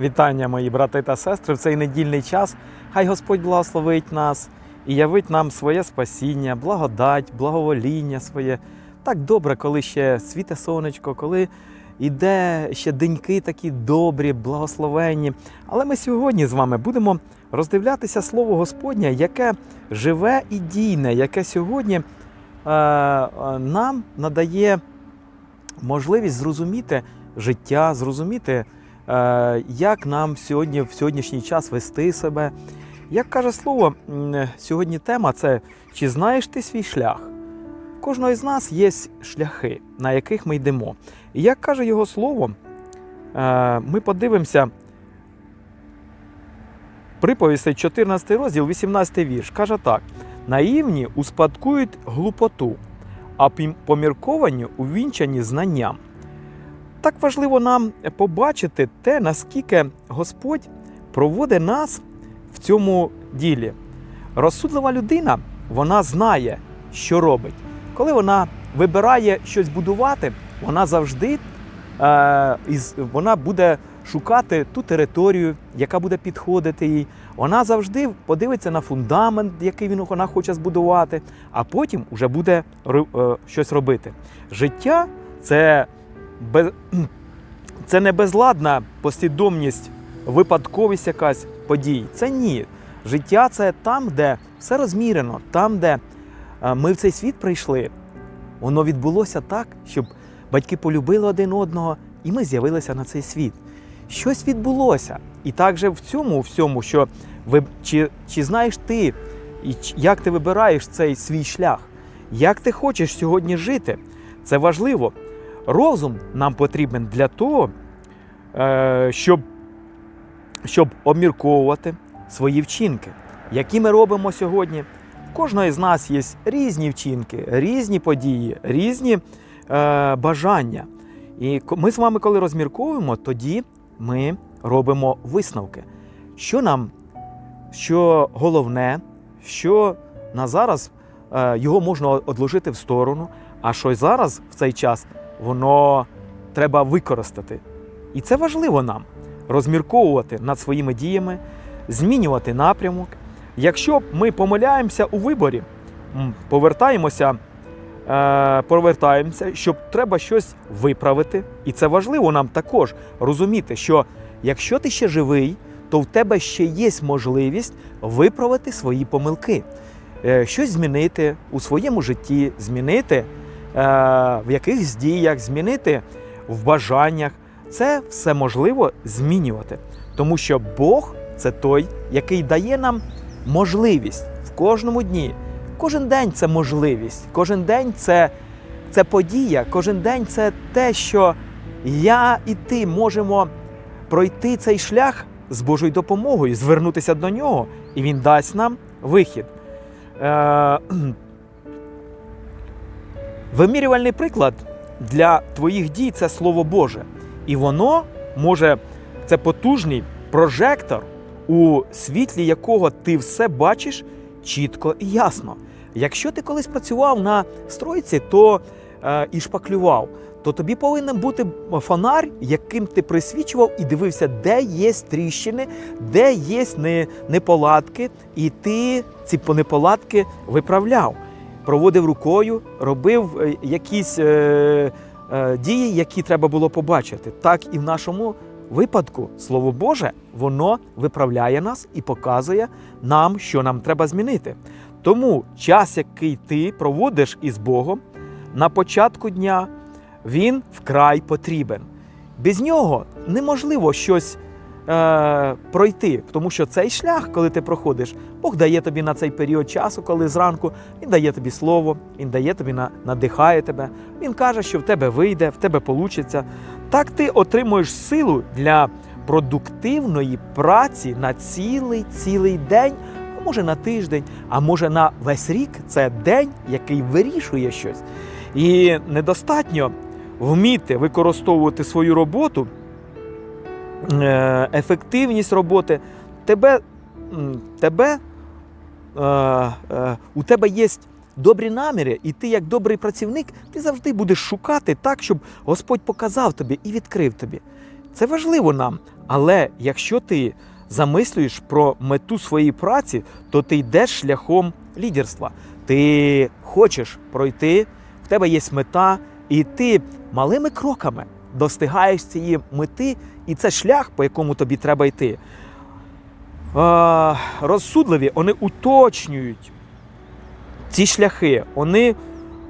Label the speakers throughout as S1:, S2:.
S1: Вітання, мої брати та сестри, в цей недільний час. Хай Господь благословить нас і явить нам своє спасіння, благодать, благовоління своє. Так добре, коли ще світе сонечко, коли іде ще деньки такі добрі, благословенні. Але ми сьогодні з вами будемо роздивлятися Слово Господнє, яке живе і дійне, яке сьогодні е, е, нам надає можливість зрозуміти життя, зрозуміти, як нам сьогодні в сьогоднішній час вести себе. Як каже слово, сьогодні тема це чи знаєш ти свій шлях? Кожного з нас є шляхи, на яких ми йдемо. І як каже його слово, е, ми подивимося. Приповістей 14 розділ, 18 вірш. Каже так: наївні успадкують глупоту, а помірковані увінчані знанням. Так важливо нам побачити те, наскільки Господь проводить нас в цьому ділі. Розсудлива людина, вона знає, що робить. Коли вона вибирає щось будувати, вона завжди е, вона буде шукати ту територію, яка буде підходити їй. Вона завжди подивиться на фундамент, який він вона хоче збудувати, а потім вже буде е, щось робити. Життя це, це не безладна послідовність, випадковість якась подій. Це ні. Життя це там, де все розмірено, там, де е, ми в цей світ прийшли. Воно відбулося так, щоб батьки полюбили один одного, і ми з'явилися на цей світ. Щось відбулося. І так же в цьому всьому, що ви чи, чи знаєш ти, і як ти вибираєш цей свій шлях, як ти хочеш сьогодні жити, це важливо. Розум нам потрібен для того, е, щоб, щоб обмірковувати свої вчинки, які ми робимо сьогодні. В кожного з нас є різні вчинки, різні події, різні е, бажання. І ми з вами, коли розмірковуємо, тоді ми робимо висновки. Що нам, що головне, що на зараз е, його можна одложити в сторону, а що зараз в цей час воно треба використати. І це важливо нам розмірковувати над своїми діями, змінювати напрямок. Якщо ми помиляємося у виборі, повертаємося, е, повертаємося, щоб треба щось виправити. І це важливо нам також розуміти, що якщо ти ще живий, то в тебе ще є можливість виправити свої помилки, е, щось змінити у своєму житті, змінити в якихось діях, змінити в бажаннях. Це все можливо змінювати, тому що Бог це той, який дає нам можливість в кожному дні. Кожен день це можливість, кожен день це, це подія, кожен день це те, що я і ти можемо пройти цей шлях з Божою допомогою, звернутися до нього, і він дасть нам вихід. Е, Вимірювальний приклад для твоїх дій це Слово Боже. І воно може, це потужний прожектор, у світлі якого ти все бачиш чітко і ясно. Якщо ти колись працював на стройці, то е, і шпаклював, то тобі повинен бути фонар, яким ти присвічував і дивився, де є тріщини, де є неполадки, і ти ці неполадки виправляв, проводив рукою, робив е, якісь е, е, дії, які треба було побачити. Так і в нашому випадку Слово Боже, воно виправляє нас і показує нам, що нам треба змінити. Тому час, який ти проводиш із Богом на початку дня, він вкрай потрібен. Без нього неможливо щось е, пройти, тому що цей шлях, коли ти проходиш, Бог дає тобі на цей період часу, коли зранку Він дає тобі слово, Він дає тобі на- надихає тебе. Він каже, що в тебе вийде, в тебе получиться. Так ти отримуєш силу для продуктивної праці на цілий цілий день, може на тиждень, а може на весь рік. Це день, який вирішує щось. І недостатньо вміти використовувати свою роботу, ефективність роботи. Тебе, тебе, е, е, у тебе є добрі наміри, і ти, як добрий працівник, ти завжди будеш шукати так, щоб Господь показав тобі і відкрив тобі. Це важливо нам. Але якщо ти замислюєш про мету своєї праці, то ти йдеш шляхом лідерства. Ти хочеш пройти, в тебе є мета, і ти малими кроками достигаєш цієї мети, і це шлях, по якому тобі треба йти. Е, розсудливі, вони уточнюють ці шляхи, вони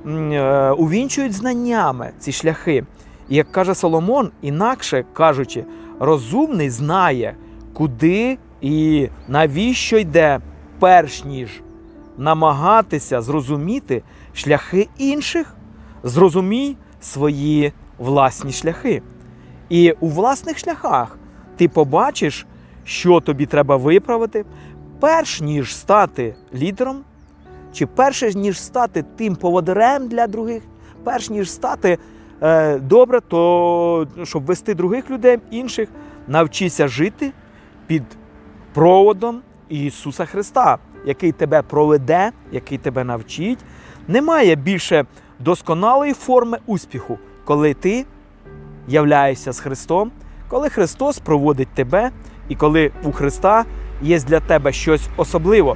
S1: е, увінчують знаннями ці шляхи. І як каже Соломон, інакше кажучи, розумний знає, куди і навіщо йде, перш ніж намагатися зрозуміти шляхи інших, зрозумій свої власні шляхи. І у власних шляхах ти побачиш, що тобі треба виправити, перш ніж стати лідером, чи перш ніж стати тим поводирем для других, перш ніж стати е, добре, то щоб вести других людей, інших, навчися жити під проводом Ісуса Христа, який тебе проведе, який тебе навчить. Немає більше досконалої форми успіху, коли ти являєшся з Христом, коли Христос проводить тебе, і коли у Христа є для тебе щось особливе.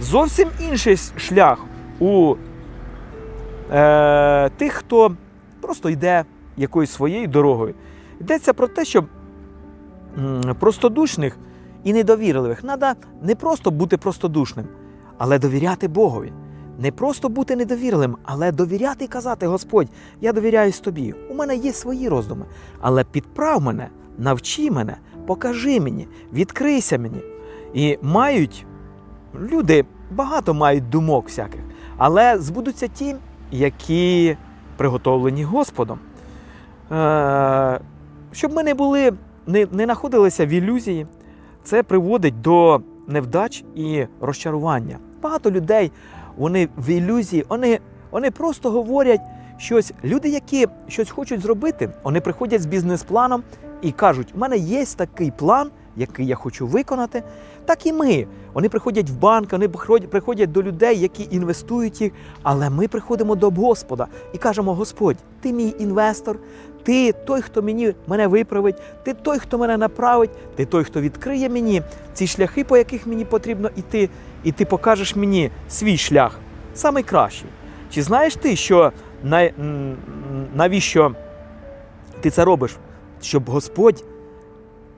S1: Зовсім інший шлях у е, тих, хто просто йде якоюсь своєю дорогою. Йдеться про те, щоб простодушних і недовірливих треба не просто бути простодушним, але довіряти Богові. Не просто бути недовірливим, але довіряти і казати: Господь, я довіряюсь тобі. У мене є свої роздуми, але підправ мене, навчи мене, покажи мені, відкрийся мені. І мають люди багато мають думок всяких, але збудуться ті, які приготовлені Господом. Е, щоб ми не були, не, не знаходилися в ілюзії, це приводить до невдач і розчарування. Багато людей вони в ілюзії, вони, вони просто говорять щось. Люди, які щось хочуть зробити, вони приходять з бізнес-планом і кажуть: у мене є такий план, який я хочу виконати. Так і ми. Вони приходять в банк, вони приходять- до людей, які інвестують їх. Але ми приходимо до Господа і кажемо: Господь, ти мій інвестор, ти той, хто мені мене виправить, ти той, хто мене направить, ти той, хто відкриє мені ці шляхи, по яких мені потрібно йти, і ти покажеш мені свій шлях, самий кращий. Чи знаєш ти, що навіщо ти це робиш? Щоб Господь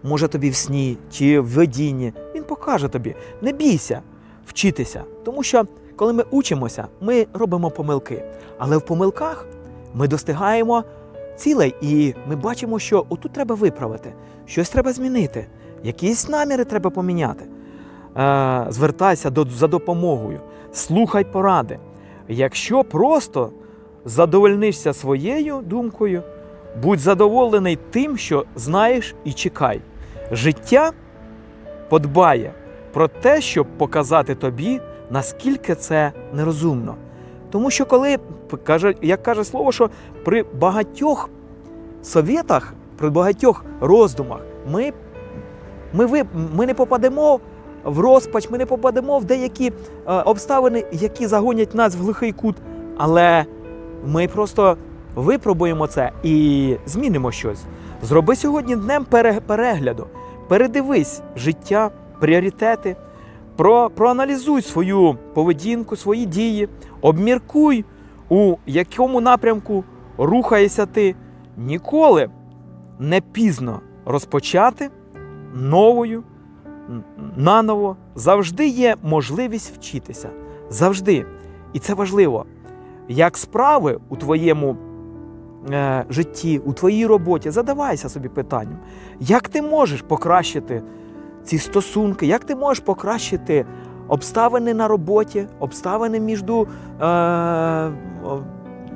S1: може тобі в сні чи в видінні, Він покаже тобі. Не бійся вчитися, тому що коли ми учимося, ми робимо помилки. Але в помилках ми достигаємо цілей, і ми бачимо, що отут треба виправити, щось треба змінити, якісь наміри треба поміняти. Е, звертайся за допомогою, слухай поради. Якщо просто задовольнишся своєю думкою, будь задоволений тим, що знаєш, і чекай. Життя подбає про те, щоб показати тобі, наскільки це нерозумно. Тому що коли каже, як каже слово, що при багатьох совєтах, при багатьох роздумах ми, ми, ви- ми не попадемо в розпач, ми не попадемо в деякі е, обставини, які загонять нас в глухий кут. Але ми просто випробуємо це і змінимо щось. Зроби сьогодні днем перегляду, передивись життя, пріоритети, про, проаналізуй свою поведінку, свої дії, обміркуй, у якому напрямку рухаєшся ти. Ніколи не пізно розпочати новою, наново. Завжди є можливість вчитися. Завжди. І це важливо. Як справи у твоєму е, житті, у твоїй роботі, задавайся собі питанням, як ти можеш покращити ці стосунки, як ти можеш покращити обставини на роботі, обставини між е,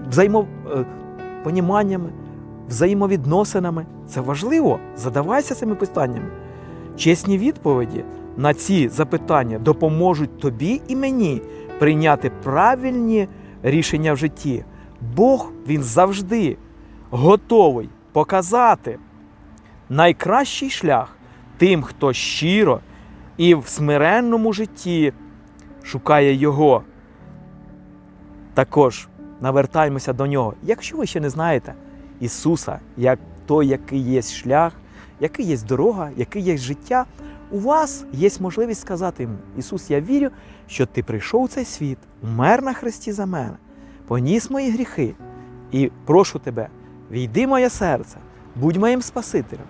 S1: взаємопоніманнями, взаємовідносинами. Це важливо. Задавайся цими питаннями. Чесні відповіді на ці запитання допоможуть тобі і мені прийняти правильні рішення в житті. Бог він завжди готовий показати найкращий шлях тим, хто щиро і в смиренному житті шукає Його. Також навертаємося до нього. Якщо ви ще не знаєте Ісуса як той, який є шлях, який є дорога, який є життя, у вас є можливість сказати йому: Ісус, я вірю, що ти прийшов у цей світ, умер на хресті за мене, поніс мої гріхи, і прошу тебе, війди моє серце, будь моїм Спасителем,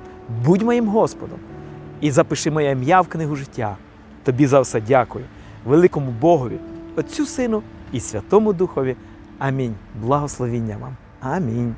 S1: будь моїм Господом і запиши моє ім'я в книгу життя. Тобі за все дякую, великому Богові, Отцю Сину і Святому Духові. Амінь. Благословіння вам. Амінь.